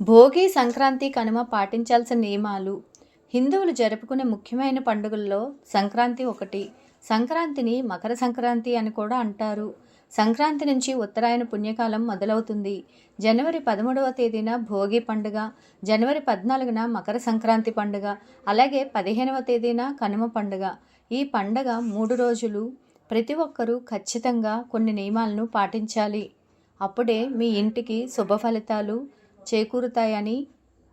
భోగి సంక్రాంతి కనుమ పాటించాల్సిన నియమాలు. హిందువులు జరుపుకునే ముఖ్యమైన పండుగల్లో సంక్రాంతి ఒకటి. సంక్రాంతిని మకర సంక్రాంతి అని కూడా అంటారు. సంక్రాంతి నుంచి ఉత్తరాయణ పుణ్యకాలం మొదలవుతుంది. జనవరి పదమూడవ తేదీన భోగి పండుగ జనవరి పద్నాలుగున మకర సంక్రాంతి పండుగ అలాగే పదిహేనవ తేదీన కనుమ పండుగ. ఈ పండగ మూడు రోజులు. ప్రతి ఒక్కరూ ఖచ్చితంగా కొన్ని నియమాలను పాటించాలి. అప్పుడే మీ ఇంటికి శుభ ఫలితాలు చేకూరుతాయని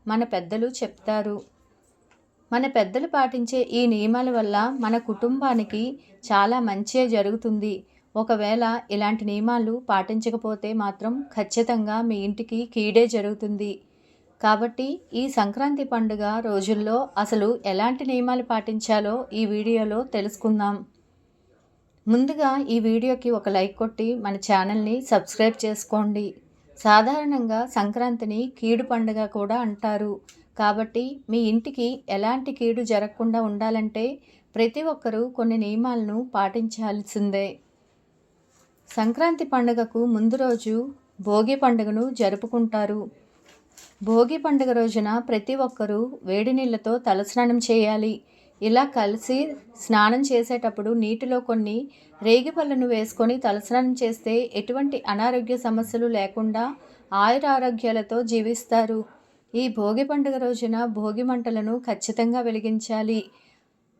మన పెద్దలు చెప్తారు. మన పెద్దలు పాటించే ఈ నియమాల వల్ల మన కుటుంబానికి చాలా మంచే జరుగుతుంది. ఒకవేళ ఇలాంటి నియమాలు పాటించకపోతే మాత్రం ఖచ్చితంగా మీ ఇంటికి కీడే జరుగుతుంది. కాబట్టి ఈ సంక్రాంతి పండుగ రోజుల్లో అసలు ఎలాంటి నియమాలు పాటించాలో ఈ వీడియోలో తెలుసుకుందాం. ముందుగా ఈ వీడియోకి ఒక లైక్ కొట్టి మన ఛానల్ని సబ్స్క్రైబ్ చేసుకోండి. సాధారణంగా సంక్రాంతిని కీడు పండుగ కూడా అంటారు. కాబట్టి మీ ఇంటికి ఎలాంటి కీడు జరగకుండా ఉండాలంటే ప్రతి ఒక్కరూ కొన్ని నియమాలను పాటించాల్సిందే. సంక్రాంతి పండుగకు ముందు రోజు భోగి పండుగను జరుపుకుంటారు. భోగి పండుగ రోజున ప్రతి ఒక్కరూ వేడి నీళ్ళతో తలస్నానం చేయాలి. ఇలా కలిసి స్నానం చేసేటప్పుడు నీటిలో కొన్ని రేగి పళ్ళను వేసుకొని తలస్నానం చేస్తే ఎటువంటి అనారోగ్య సమస్యలు లేకుండా ఆయుర ఆరోగ్యాలతో జీవిస్తారు. ఈ భోగి పండుగ రోజున భోగి మంటలను ఖచ్చితంగా వెలిగించాలి.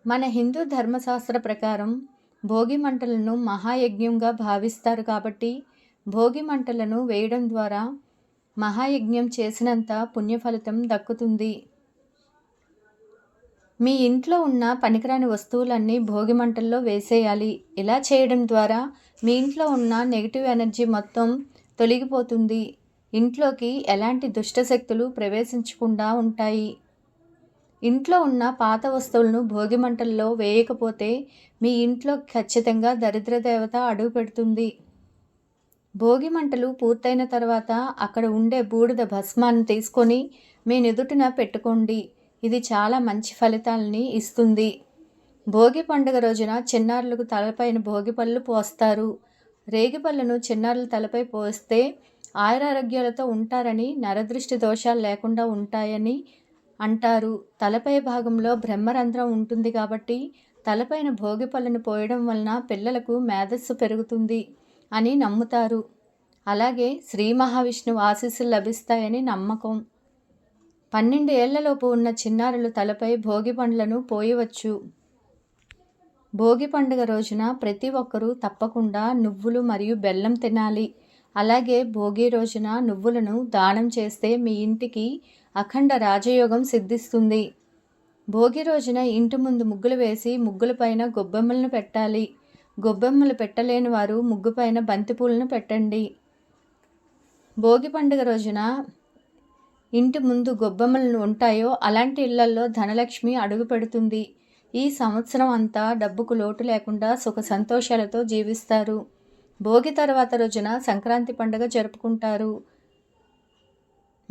మన హిందూ ధర్మశాస్త్ర ప్రకారం భోగి మంటలను మహాయజ్ఞంగా భావిస్తారు కాబట్టి భోగి మంటలను వేయడం ద్వారా మహాయజ్ఞం చేసినంత పుణ్యఫలితం దక్కుతుంది. మీ ఇంట్లో ఉన్న పనికిరాని వస్తువులన్నీ భోగి మంటల్లో వేసేయాలి. ఇలా చేయడం ద్వారా మీ ఇంట్లో ఉన్న నెగిటివ్ ఎనర్జీ మొత్తం తొలగిపోతుంది. ఇంట్లోకి ఎలాంటి దుష్టశక్తులు ప్రవేశించకుండా ఉంటాయి. ఇంట్లో ఉన్న పాత వస్తువులను భోగి మంటల్లో వేయకపోతే మీ ఇంట్లో ఖచ్చితంగా దరిద్ర దేవత అడుగు పెడుతుంది. భోగి మంటలు పూర్తయిన తర్వాత అక్కడ ఉండే బూడిద భస్మాన్ని తీసుకొని మీ నిదుటిన పెట్టుకోండి. ఇది చాలా మంచి ఫలితాలని ఇస్తుంది. భోగి పండుగ రోజున చిన్నారులకు తలపైన భోగి పళ్ళు పోస్తారు. రేగిపళ్ళను చిన్నారుల తలపై పోస్తే ఆయురారోగ్యాలతో ఉంటారని నరదృష్టి దోషాలు లేకుండా ఉంటాయని అంటారు. తలపై భాగంలో బ్రహ్మరంధ్రం ఉంటుంది కాబట్టి తలపైన భోగి పళ్ళను పోయడం వలన పిల్లలకు మేధస్సు పెరుగుతుంది అని నమ్ముతారు. అలాగే శ్రీ మహావిష్ణువు ఆశీస్సులు లభిస్తాయని నమ్మకం. పన్నెండు ఏళ్ళలోపు ఉన్న చిన్నారులు తలపై భోగి పండ్లను పోయవచ్చు. భోగి పండుగ రోజున ప్రతి ఒక్కరూ తప్పకుండా నువ్వులు మరియు బెల్లం తినాలి. అలాగే భోగి రోజున నువ్వులను దానం చేస్తే మీ ఇంటికి అఖండ రాజయోగం సిద్ధిస్తుంది. భోగి రోజున ఇంటి ముందు ముగ్గులు వేసి ముగ్గులపైన గొబ్బెమ్మలను పెట్టాలి. గొబ్బెమ్మలు పెట్టలేని వారు ముగ్గుపైన బంతిపూలను పెట్టండి. భోగి పండుగ రోజున ఇంటి ముందు గొబ్బెమ్మలు ఉంటాయో అలాంటి ఇళ్ళలో ధనలక్ష్మి అడుగు పెడుతుంది. ఈ సంవత్సరం అంతా డబ్బుకు లోటు లేకుండా సుఖ సంతోషాలతో జీవిస్తారు. భోగి తర్వాత రోజున సంక్రాంతి పండుగ జరుపుకుంటారు.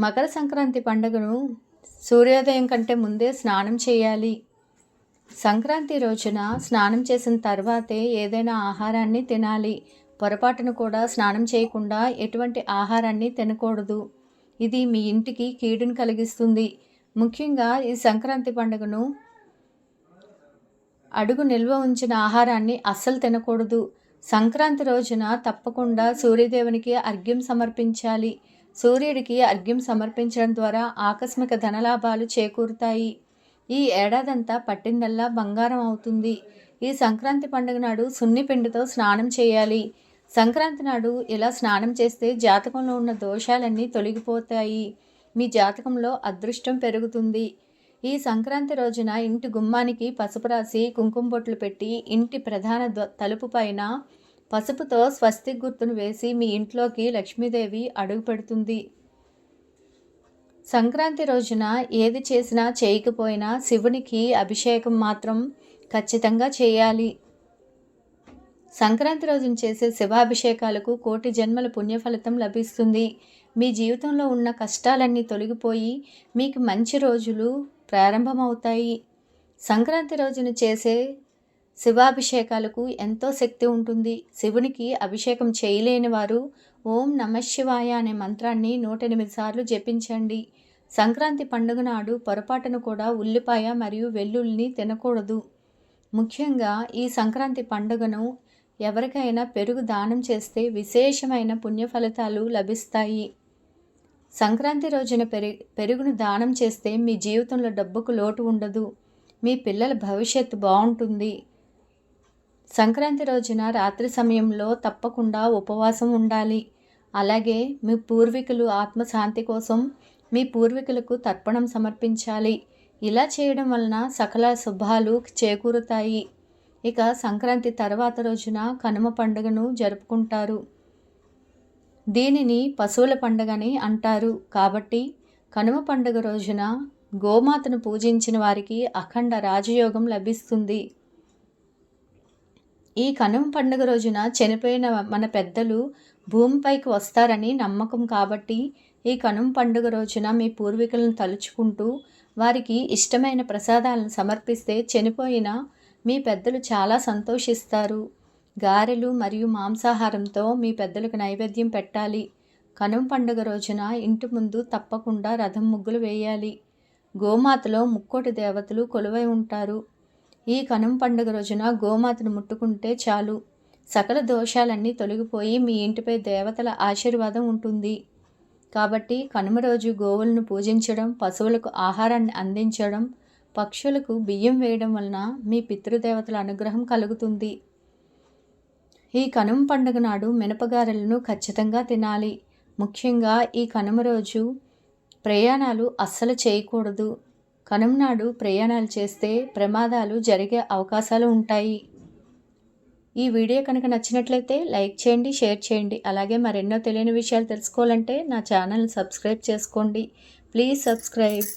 మకర సంక్రాంతి పండుగను సూర్యోదయం కంటే ముందే స్నానం చేయాలి. సంక్రాంతి రోజున స్నానం చేసిన తర్వాతే ఏదైనా ఆహారాన్ని తినాలి. పొరపాటును కూడా స్నానం చేయకుండా ఎటువంటి ఆహారాన్ని తినకూడదు. ఇది మీ ఇంటికి కీడును కలిగిస్తుంది. ముఖ్యంగా ఈ సంక్రాంతి పండుగను అడుగు నిల్వ ఉంచిన ఆహారాన్ని అస్సలు తినకూడదు. సంక్రాంతి రోజున తప్పకుండా సూర్యదేవునికి అర్ఘ్యం సమర్పించాలి. సూర్యుడికి అర్ఘ్యం సమర్పించడం ద్వారా ఆకస్మిక ధనలాభాలు చేకూరుతాయి. ఈ ఏడాదంతా పట్టిందల్లా బంగారం అవుతుంది. ఈ సంక్రాంతి పండుగ నాడు సున్నిపిండితో స్నానం చేయాలి. సంక్రాంతి నాడు ఇలా స్నానం చేస్తే జాతకంలో ఉన్న దోషాలన్నీ తొలగిపోతాయి. మీ జాతకంలో అదృష్టం పెరుగుతుంది. ఈ సంక్రాంతి రోజున ఇంటి గుమ్మానికి పసుపు రాసి కుంకుమ బొట్లు పెట్టి ఇంటి ప్రధాన తలుపు పైన పసుపుతో స్వస్తి గుర్తును వేసి మీ ఇంట్లోకి లక్ష్మీదేవి అడుగు పెడుతుంది. సంక్రాంతి రోజున ఏది చేసినా చేయకపోయినా శివునికి అభిషేకం మాత్రం ఖచ్చితంగా చేయాలి. సంక్రాంతి రోజున చేసే శివాభిషేకాలకు కోటి జన్మల పుణ్యఫలితం లభిస్తుంది. మీ జీవితంలో ఉన్న కష్టాలన్నీ తొలగిపోయి మీకు మంచి రోజులు ప్రారంభమవుతాయి. సంక్రాంతి రోజున చేసే శివాభిషేకాలకు ఎంతో శక్తి ఉంటుంది. శివునికి అభిషేకం చేయలేని వారు ఓం నమశివాయ అనే మంత్రాన్ని నూట ఎనిమిది సార్లు జపించండి. సంక్రాంతి పండుగ నాడు పొరపాటును కూడా ఉల్లిపాయ మరియు వెల్లుల్లిని తినకూడదు. ముఖ్యంగా ఈ సంక్రాంతి పండుగను ఎవరికైనా పెరుగు దానం చేస్తే విశేషమైన పుణ్య ఫలితాలు లభిస్తాయి. సంక్రాంతి రోజున పెరి పెరుగును దానం చేస్తే మీ జీవితంలో డబ్బుకు లోటు ఉండదు. మీ పిల్లల భవిష్యత్తు బాగుంటుంది. సంక్రాంతి రోజున రాత్రి సమయంలో తప్పకుండా ఉపవాసం ఉండాలి. అలాగే మీ పూర్వీకులు ఆత్మశాంతి కోసం మీ పూర్వీకులకు తర్పణం సమర్పించాలి. ఇలా చేయడం వలన సకల శుభాలు చేకూరుతాయి. ఇక సంక్రాంతి తర్వాత రోజున కనుమ పండుగను జరుపుకుంటారు. దీనిని పశువుల పండుగని అంటారు. కాబట్టి కనుమ పండుగ రోజున గోమాతను పూజించిన వారికి అఖండ రాజయోగం లభిస్తుంది. ఈ కనుమ పండుగ రోజున చనిపోయిన మన పెద్దలు భూమిపైకి వస్తారని నమ్మకం కాబట్టి ఈ కనుమ పండుగ రోజున మీ పూర్వీకులను తలుచుకుంటూ వారికి ఇష్టమైన ప్రసాదాలను సమర్పిస్తే చనిపోయిన మీ పెద్దలు చాలా సంతోషిస్తారు. గారెలు మరియు మాంసాహారంతో మీ పెద్దలకు నైవేద్యం పెట్టాలి. కనుమ పండుగ రోజున ఇంటి ముందు తప్పకుండా రథం ముగ్గులు వేయాలి. గోమాతలో ముక్కోటి దేవతలు కొలువై ఉంటారు. ఈ కనుమ పండుగ రోజున గోమాతను ముట్టుకుంటే చాలు. సకల దోషాలన్నీ తొలగిపోయి మీ ఇంటిపై దేవతల ఆశీర్వాదం ఉంటుంది. కాబట్టి కనుమ రోజు గోవులను పూజించడం పశువులకు ఆహారాన్ని అందించడం పక్షులకు బియ్యం వేయడం వలన మీ పితృదేవతల అనుగ్రహం కలుగుతుంది. ఈ కనుమ పండుగ నాడు మినపగారెలను ఖచ్చితంగా తినాలి. ముఖ్యంగా ఈ కనుమ రోజు ప్రయాణాలు అస్సలు చేయకూడదు. కనుమ నాడు ప్రయాణాలు చేస్తే ప్రమాదాలు జరిగే అవకాశాలు ఉంటాయి. ఈ వీడియో కనుక నచ్చినట్లయితే లైక్ చేయండి షేర్ చేయండి. అలాగే మరెన్నో తెలియని విషయాలు తెలుసుకోవాలంటే నా ఛానల్ సబ్స్క్రైబ్ చేసుకోండి. Please subscribe.